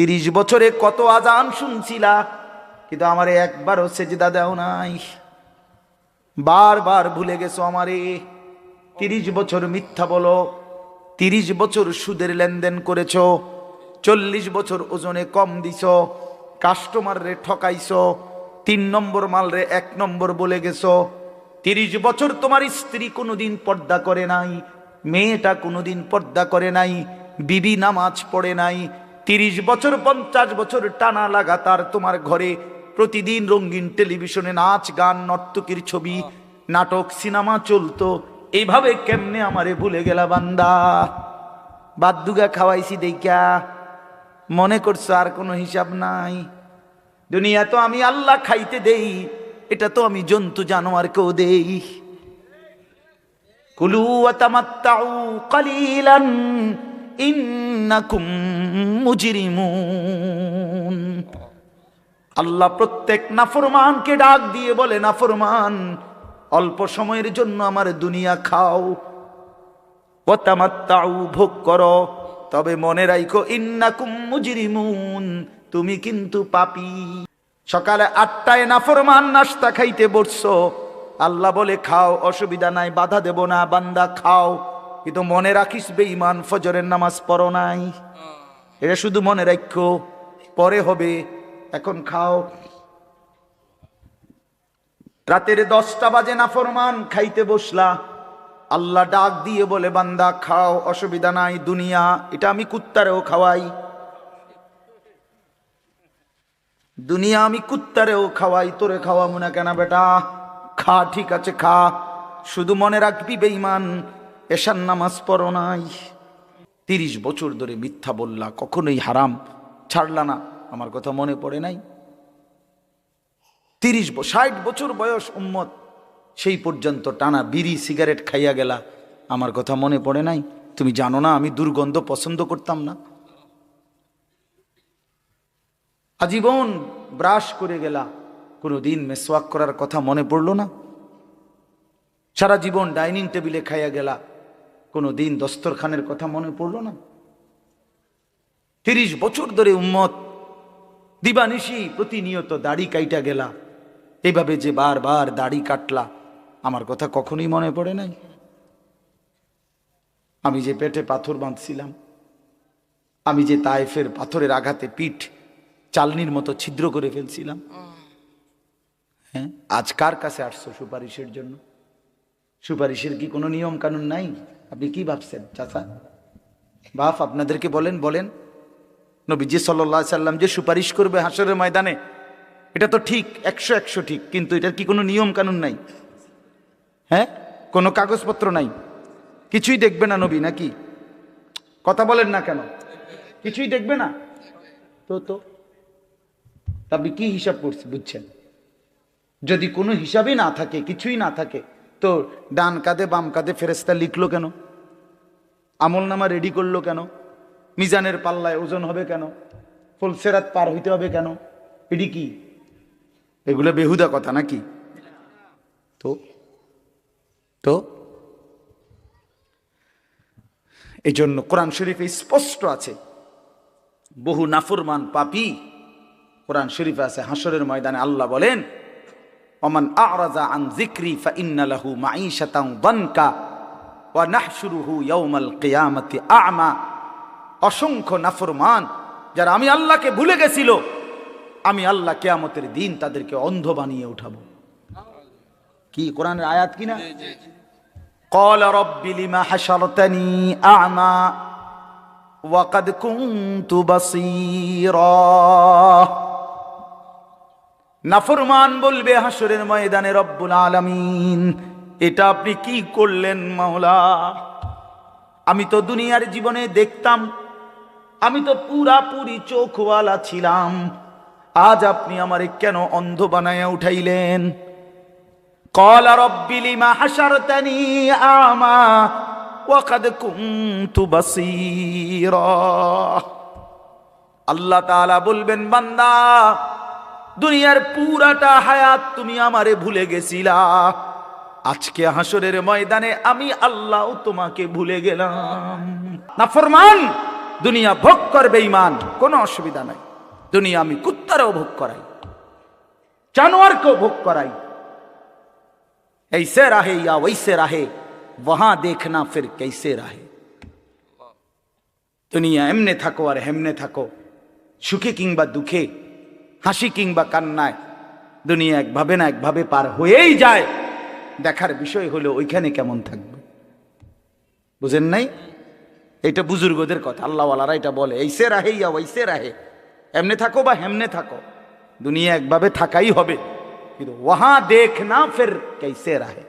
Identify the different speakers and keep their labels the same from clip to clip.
Speaker 1: তিরিশ বছরে কত আজান শুনছিলা, কিন্তু আমারে একবারও সেজদা দেও নাই। বারবার ভুলে গেছো আমারে। তিরিশ বছর মিথ্যা বলো, তিরিশ বছর সুদের লেনদেন করেছ, চল্লিশ বছর ওজনে কম দিছ কাস্টমার রে ঠকাইছ, তিন নম্বর মাল রে এক নম্বর বলে গেছো। তিরিশ বছর তোমার স্ত্রী কোনোদিন পর্দা করে নাই, মেয়েটা কোনোদিন পর্দা করে নাই, বিবি নামাজ পড়ে নাই তিরিশ বছর, পঞ্চাশ বছর টানা লাগাতার তোমার ঘরে। প্রতিদিন রঙিন টেলিভিশনে নাচ, গান, নর্তকীর ছবি, নাটক, সিনেমা চলতো। এইভাবে কেমনে আমারে ভুলে গেলা বান্দা? বাদ্দুগা খাওয়াইছি দেইকা মনে করছ আর কোনো হিসাব নাই? দুনিয়া তো আমি আল্লাহ খাইতে দেই, এটা তো আমি জন্তু জানোয়ারকেও দেই। কুলু কালিলান ইন্নাকুম মুজরিমুন। আল্লাহ প্রত্যেক নাফরমানকে ডাক দিয়ে বলে, নাফরমান, অল্প সময়ের জন্য আমার দুনিয়া খাও। ওয়াতামাত্তাউ, ভোগ করো। তবে মনে রাখো ইন্নাকুম মুজরিমুন, তুমি কিন্তু পাপি। সকালে আটটায় নাফরমান নাস্তা খাইতে বসছো। আল্লাহ বলে, খাও, অসুবিধা নাই, বাধা দেব না, বান্দা, খাও। কিন্তু মনে রাখিস বেঈমান ফজরের নামাজ পড়ো নাই। এটা শুধু মনে রাখো পরে হবে এখন খাও। রাতের দশটা বাজে না ফরমান খাইতে বসলা। আল্লাহ ডাক দিয়ে বলে বান্দা খাও অসুবিধা নাই দুনিয়া এটা আমি কুত্তারেও খাওয়াই। দুনিয়া আমি কুত্তারেও খাওয়াই তোরে খাওয়াবো না কেন বেটা? খা ঠিক আছে খা। শুধু মনে রাখবি বেঈমান এশার নামাজ পড়ো নাই। তিরিশ বছর ধরে মিথ্যা বললা, কখনোই হারাম। ছাড়লা না, আমার কথা মনে পড়ে নাই। তিরিশ ষাট বছর বয়স উম্মত, সেই পর্যন্ত টানা বিড়ি, সিগারেট খাইয়া গেলা। আমার কথা মনে পড়ে নাই। তুমি জানো না, আমি দুর্গন্ধ পছন্দ করতাম না। আজীবন ব্রাশ করে গেলা। কোনো দিন মেসওয়াক করার কথা মনে পড়ল না। সারা জীবন ডাইনিং টেবিলে খাইয়া গেলা। কোনো দিন দস্তরখানের কথা মনে পড়ল না? তিরিশ বছর ধরে উম্মত দিবানিশি প্রতিনিয়ত দাড়ি কাইটা গেলা। এইভাবে যে বারবার দাড়ি কাটলা আমার কথা কখনোই মনে পড়ে নাই। আমি যে পেটে পাথর বাঁধছিলাম আমি যে তায়েফের পাথরের আঘাতে পিঠ চালনির মতো ছিদ্র করে ফেলছিলাম। হ্যাঁ? আজ কার কাছে আসছো সুপারিশের জন্য? সুপারিশের কি কোনো নিয়ম কানুন নাই? আপনি কি ভাবছেন, চাচা? বাপ, আপনাদেরকে বলেন বলেন। নবীজি সাল্লাহ সাল্লাম যে সুপারিশ করবে হাসরের ময়দানে, এটা তো ঠিক, একশো একশো ঠিক, কিন্তু এটার কি কোনো নিয়ম কানুন নাই? হ্যাঁ? কোনো কাগজপত্র নাই? কিছুই দেখবে না নবী, নাকি? কথা বলেন না কেন? কিছুই দেখবে না? তো তো। আপনি কি হিসাব করছে বুঝছেন? যদি কোনো হিসাবই না থাকে, কিছুই না থাকে তো ডান কাঁধে, বাম কাঁধে ফেরেস্তা লিখলো কেন? আমল নামা রেডি করল কেন? মিজানের পাল্লায় ওজন হবে কেন? ফুলসেরাত পার হইতে হবে কেন? এটি কি? এগুলো বেহুদা কথা নাকি? তো তো এই জন্য কোরআন শরীফে স্পষ্ট আছে, বহু নাফরমান পাপি কোরআন শরীফে আছে হাসরের ময়দানে আল্লাহ বলেন ওমান আরাজা আন যিকরি ফাইন্না লাহু মাঈশাতান দানকা ওয়া নাহশুরুহু ইয়াউমাল কিয়ামাতি আ'মা অসংখ্য নাফরমান যারা আমি আল্লাহকে ভুলে গেছিল আমি আল্লাহ কেয়ামতের দিন তাদেরকে অন্ধ বানিয়ে উঠাবো কি কোরআনের আয়াত কিনা قال رب لما حشرتني أعمى وقد كنت بصيرا নাফরমান বলবে হাসরের ময়দানে রব্বুল আলামিন এটা আপনি কি করলেন মাওলা আমি তো দুনিয়ার জীবনে দেখতাম আমি তো পুরাপুরি চোখওয়ালা ছিলাম আজ আপনি আমারে কেন অন্ধ বানায়া উঠাইলেন قال رب لما حشرتني أعمى وقد كنت بصيرا আল্লাহ তাআলা বলবেন বান্দা দুনিয়ার পুরাটা হায়াত তুমি আমারে ভুলে গেছিলা আজকে হাসরের ময়দানে আমি আল্লাহ তোমাকে ভুলে গেলাম না ফরমান দুনিয়া ভোগ করবে ইমান কোনো অসুবিধা নাই দুনিয়া আমি কুত্তারও ভোগ করাই জানোয়ারকেও ভোগ করাই ऐसे रहे या वैसे रहे वहां देखना फिर कैसे रहे দুনিয়া এমনে থাকো আর হেমনে থাকো সুখে কিংবা দুঃখে হাসি কিংবা কান্নায় দুনিয়া একভাবে না একভাবে পার হয়েই যায়। দেখার বিষয় হলো ওইখানে কেমন থাকবে। বুঝেন নাই? এটা বুজুর্গদের কথা আল্লাহওয়ালারা এটা বলে এইসে রাহে ইয়া ওইসে রাহে। এমনে থাকো বা হেমনে থাকো দুনিয়া একভাবে থাকাই হবে। কিন্তু ওহা দেখ না ফের কেসে রাহে।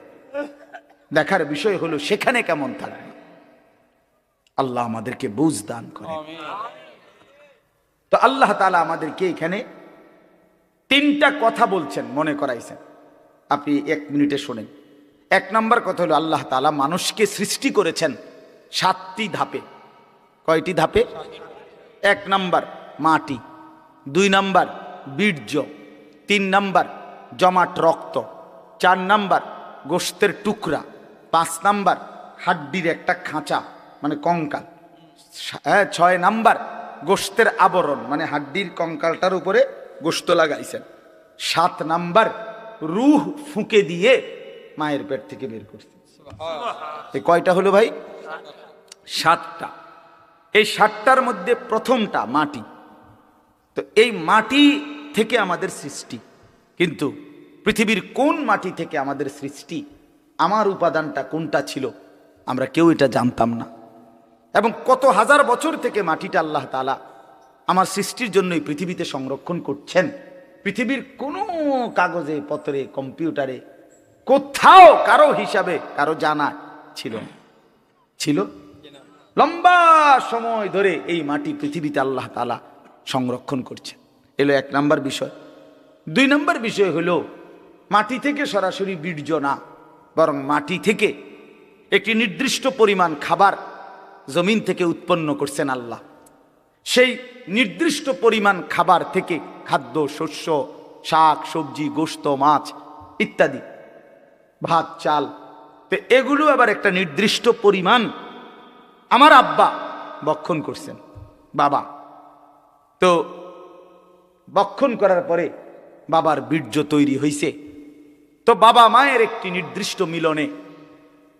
Speaker 1: দেখার বিষয় হলো সেখানে কেমন থাকবে। আল্লাহ আমাদেরকে বুঝ দান করে তো আল্লাহ তালা আমাদেরকে এখানে তিনটা কথা বলছেন মনে করাইছেন। আপনি এক মিনিটে শোনেন। এক নম্বর কথা হলো আল্লাহ তালা মানুষকে সৃষ্টি করেছেন সাতটি ধাপে। কয়টি ধাপে? এক নাম্বার মাটি। দুই নাম্বার বীর্য। তিন নাম্বার জমাট রক্ত। চার নাম্বার গোস্তের টুকরা। পাঁচ নাম্বার হাড্ডির একটা খাঁচা মানে কঙ্কাল। হ্যাঁ, ছয় নাম্বার গোস্তের আবরণ মানে হাড্ডির কঙ্কালটার উপরে গোস্ত লাগাইছেন। সাত নাম্বার রুহ ফুঁকে দিয়ে মায়ের পেট থেকে বের করছে। এই কয়টা হলো ভাই? সাতটা। এই সাতটার মধ্যে প্রথমটা মাটি। তো এই মাটি থেকে আমাদের সৃষ্টি। কিন্তু পৃথিবীর কোন মাটি থেকে আমাদের সৃষ্টি আমার উপাদানটা কোনটা ছিল আমরা কেউ এটা জানতাম না। এবং কত হাজার বছর থেকে মাটিটা আল্লাহ তালা আমার সৃষ্টির জন্যই পৃথিবীতে সংরক্ষণ করছেন। পৃথিবীর কোনো কাগজে, পত্রে, কম্পিউটারে, কোথাও কারও হিসাবে কারও জানা ছিল ছিল? লম্বা সময় ধরে এই মাটি পৃথিবীতে আল্লাহ তালা সংরক্ষণ করছে এলো এক নাম্বার বিষয়। দুই নাম্বার বিষয় হলো, মাটি থেকে সরাসরি বীর্য না, বরং মাটি থেকে একটি নির্দিষ্ট পরিমাণ খাবার জমিন থেকে উৎপন্ন করছেন আল্লাহ। সেই নির্দিষ্ট পরিমাণ খাবার থেকে খাদ্য, শস্য, শাক, সবজি, গোস্ত, মাছ ইত্যাদি, ভাত, চাল, তো এগুলো আবার একটা নির্দিষ্ট পরিমাণ আমার আব্বা বক্ষণ করছেন, বাবা। তো বক্ষণ করার পরে বাবার বীর্য তৈরি হয়েছে তো বাবা মায়ের একটি নির্দিষ্ট মিলনে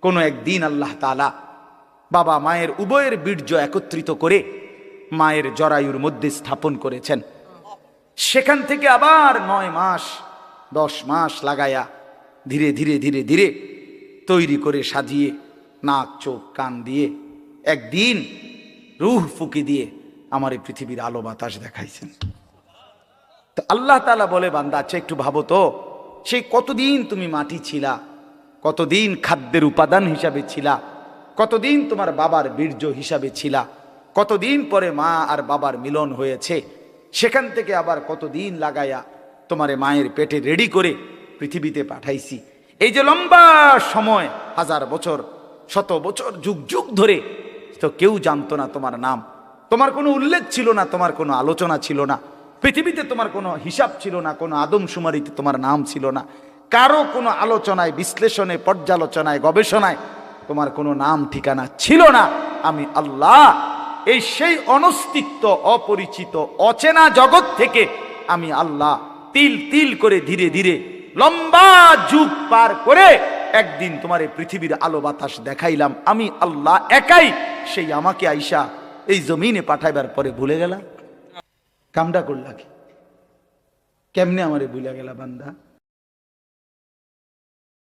Speaker 1: কোনো একদিন আল্লাহ তালা বাবা মায়ের উভয়ের বীর্য একত্রিত করে মায়ের জরায়ুর মধ্যে স্থাপন করেছেন। সেখান থেকে আবার নয় মাস, দশ মাস লাগায়া ধীরে ধীরে ধীরে ধীরে তৈরি করে সাজিয়ে নাক, চোখ, কান দিয়ে একদিন রুহ ফুকি দিয়ে আমার এই পৃথিবীর আলো বাতাস দেখাইছেন। তো আল্লাহ তালা বলে, বান্দা আচ্ছা একটু ভাবো তো সেই কতদিন তুমি মাটি ছিলা? কতদিন খাদ্যের উপাদান হিসাবে ছিলা? কতদিন তোমার বাবার বীর্য হিসাবে ছিলা? কতদিন পরে মা আর বাবার মিলন হয়েছে? সেখান থেকে আবার কতদিন লাগায়া তোমারে মায়ের পেটে রেডি করে পৃথিবীতে পাঠাইছি? এই যে লম্বা সময়, হাজার বছর, শত বছর, যুগ যুগ ধরে, তো কেউ জানতো না তোমার নাম। তোমার কোনো উল্লেখ ছিল না, তোমার কোনো আলোচনা ছিল না। পৃথিবীতে তোমার কোনো হিসাব ছিল না, কোনো আদমশুমারিতে তোমার নাম ছিল না। কারও কোনো আলোচনায়, বিশ্লেষণে, পর্যালোচনায়, গবেষণায় তোমার কোনো নাম ঠিকানা ছিল না। আমি আল্লাহ এই সেই অনস্তিত্ব অপরিচিত অচেনা জগৎ থেকে আমি আল্লাহ তিল তিল করে ধীরে ধীরে লম্বা যুগ পার করে একদিন তোমার এই পৃথিবীর আলো বাতাস দেখাইলাম। আমি আল্লাহ একাই সেই আমাকে আইসা এই জমিনে পাঠাইবার পরে ভুলে গেলাম কামটা করলা কি? কেমনে আমারে ভুলে গেলা বান্দা?